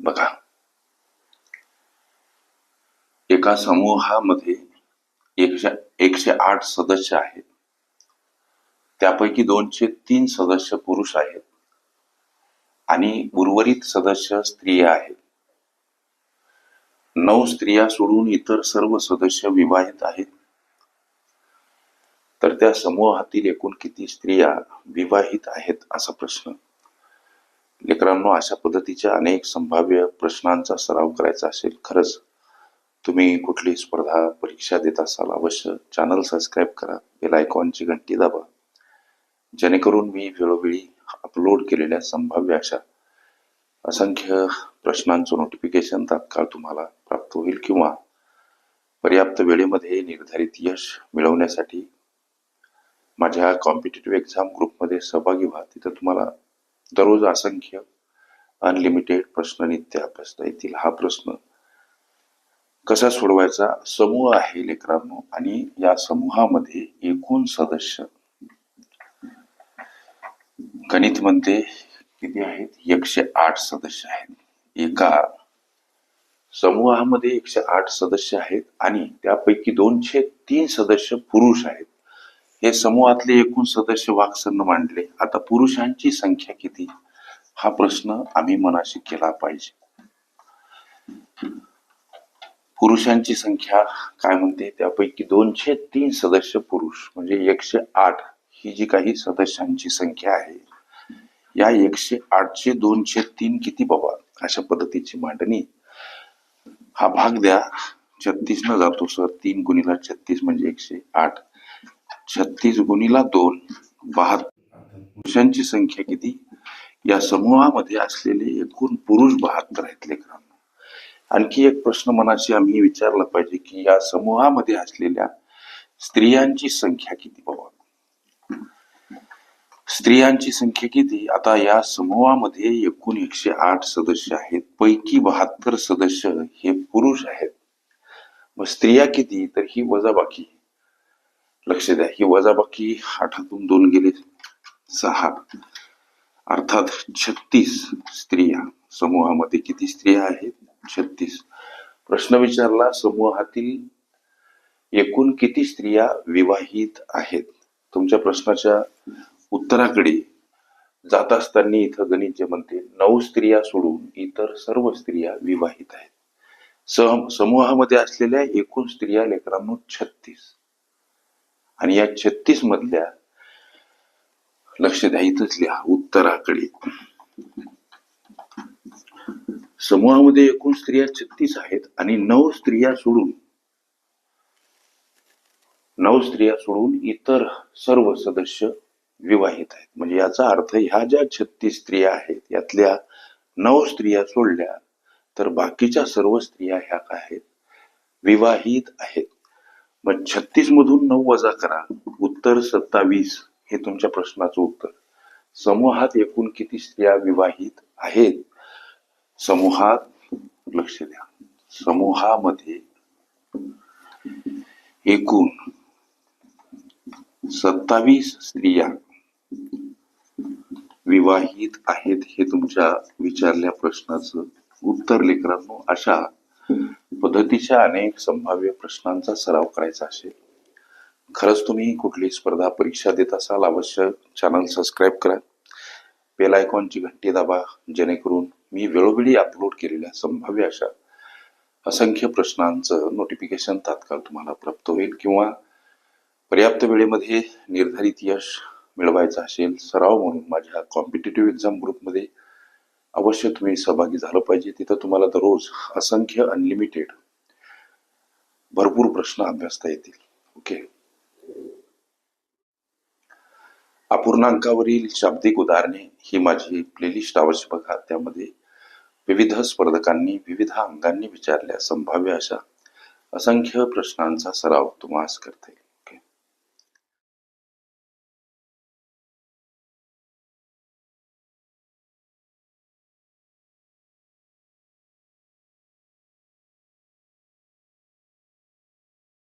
बघा. एका समूहामध्ये एकशे एकशे आठ सदस्य आहेत. त्यापैकी दोनशे तीन सदस्य पुरुष आहेत. आणि उर्वरित सदस्य स्त्रिया आहेत. नऊ स्त्रिया सोडून इतर सर्व सदस्य विवाहित आहेत. तर त्या समूहातील एकूण किती स्त्रिया विवाहित आहेत असा प्रश्न. लेकरांनो अशा पद्धतीच्या अनेक संभाव्य प्रश्नांचा सराव करायचा असेल खरंच तुम्ही कुठली स्पर्धा परीक्षा देत असाल अवश्य चॅनल सबस्क्राईब करा बेल आयकॉनची घंटी दाबा. जेणेकरून मी वेळोवेळी अपलोड केलेल्या संभाव्य अशा असंख्य प्रश्नांचं नोटिफिकेशन तात्काळ तुम्हाला प्राप्त होईल किंवा पर्याप्त वेळेमध्ये निर्धारित यश मिळवण्यासाठी माझ्या कॉम्पिटेटिव्ह एक्झाम ग्रुपमध्ये सहभागी व्हा. तिथं तुम्हाला दररोज असंख्य अनलिमिटेड प्रश्न नित्य अभ्यासता येतील. हा प्रश्न कसा सोडवायचा? समूह आहे लेकरांनो आणि या समूहामध्ये एकूण सदस्य गणित मध्ये किती आहेत? एकशे आठ सदस्य आहेत. एका समूहामध्ये एकशे आठ सदस्य आहेत आणि त्यापैकी दोनशे तीन सदस्य पुरुष आहेत. हे समूहातले एकूण सदस्य वाक्सन मांडले. आता पुरुषांची संख्या किती? हा प्रश्न आम्ही मनाशी केला पाहिजे. पुरुषांची संख्या काय म्हणते? त्यापैकी दोनशे तीन सदस्य पुरुष म्हणजे एकशे आठ. ही जी काही सदस्यांची संख्या आहे या एकशे आठशे दोनशे तीन किती बाबा? अशा पद्धतीची मांडणी. हा भाग द्या. छत्तीस न जातो सर. तीन गुणीला छत्तीस म्हणजे एकशे आठ. छत्तीस गुणीला दोन. बहात्तर पुरुषांची संख्या किती? या समूहामध्ये असलेले एकूण पुरुष बहात्तर आहेत लेकरांना. आणखी एक प्रश्न मनाशी आम्ही विचारला पाहिजे की या समूहामध्ये असलेल्या स्त्रियांची संख्या किती बाबा? स्त्रियांची संख्या किती? आता या समूहामध्ये एकूण एकशे आठ सदस्य आहेत. पैकी बहात्तर सदस्य हे पुरुष आहेत. मग स्त्रिया किती? तर ही वजाबाकी. लक्ष द्या. ही वजाबाकी आठातून दोन गेले सहा. अर्थात छत्तीस स्त्रिया. समूहामध्ये किती स्त्रिया आहेत? छत्तीस. प्रश्न विचारला समूहातील एकूण किती स्त्रिया विवाहित आहेत? तुमच्या प्रश्नाच्या उत्तराकडे जात असताना इथं गणित जे म्हणते नऊ स्त्रिया सोडून इतर सर्व स्त्रिया विवाहित आहेत. सम समूहामध्ये असलेल्या एकूण स्त्रिया लेकरांनो छत्तीस. आणि या छत्तीस मधल्या लक्ष द्या इथंच लिहा उत्तराकडे. समूहामध्ये एकूण स्त्रिया छत्तीस आहेत आणि नऊ स्त्रिया सोडून नऊ स्त्रिया सोडून इतर सर्व सदस्य विवाहित आहेत. म्हणजे याचा अर्थ ह्या ज्या छत्तीस स्त्रिया आहेत यातल्या नऊ स्त्रिया सोडल्या तर बाकीच्या सर्व स्त्रिया ह्या काय आहेत? विवाहित आहेत. मग छत्तीस मधून नऊ वजा करा. उत्तर सत्तावीस हे तुमच्या प्रश्नाचं उत्तर. समूहात एकूण किती स्त्रिया विवाहित आहेत? समूहात लक्ष द्या. समूहामध्ये एकूण सत्तावीस स्त्रिया विवाहित आहेत हे तुमच्या विचारल्या प्रश्नाचं उत्तर लेकरांनो. अशा पद्धतीच्या अनेक संभाव्य प्रश्नांचा सराव करायचा असेल. खरंच तुम्ही कुठली स्पर्धा परीक्षा देत असाल अवश्य चॅनल सबस्क्राईब करा. बेल आयकॉनची घंटी दाबा जेणेकरून मी वेळोवेळी अपलोड केलेल्या संभाव्य अशा असंख्य प्रश्नांचं नोटिफिकेशन तात्काळ तुम्हाला प्राप्त होईल किंवा पर्याप्त वेळेमध्ये निर्धारित यश मिळवायचं असेल सराव म्हणून माझ्या कॉम्पिटेटिव्ह एक्झाम ग्रुपमध्ये अवश्य तुम्ही सहभागी झालं पाहिजे. तिथं तुम्हाला दररोज असंख्य अनलिमिटेड भरपूर प्रश्न अभ्यासता येतील. ओके अपूर्णांकावरील शाब्दिक उदाहरणे ही माझी प्लेलिस्ट अवश्य बघा. त्यामध्ये विविध स्पर्धकांनी विविध अंगांनी विचारल्या. संभाव्य अशा असंख्य प्रश्नांचा सराव तुम्हाला करता येईल.